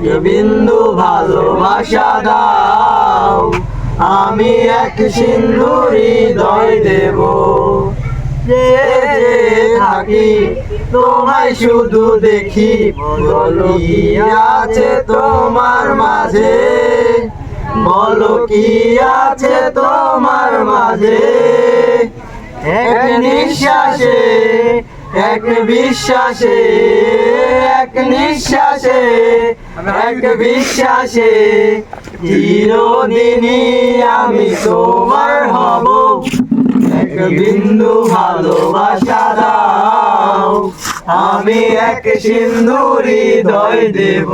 এক বিন্দু ভালোবাসা দাও। আমি এক সিন্ধু হৃদয় দেব। থাকি, তোমায় শুধু দেখি। বলো কি আছে তোমার মাঝে? বলো কি আছে তোমার মাঝে? এক নিঃশ্বাসে, এক বিশ্বাসে এক নিঃশ্বাসে, এক বিশ্বাসে, চিরদিনই আমি তোমার হব। এক বিন্দু ভালোবাসা দাও, আমি এক সিন্ধুরি দয় দেব।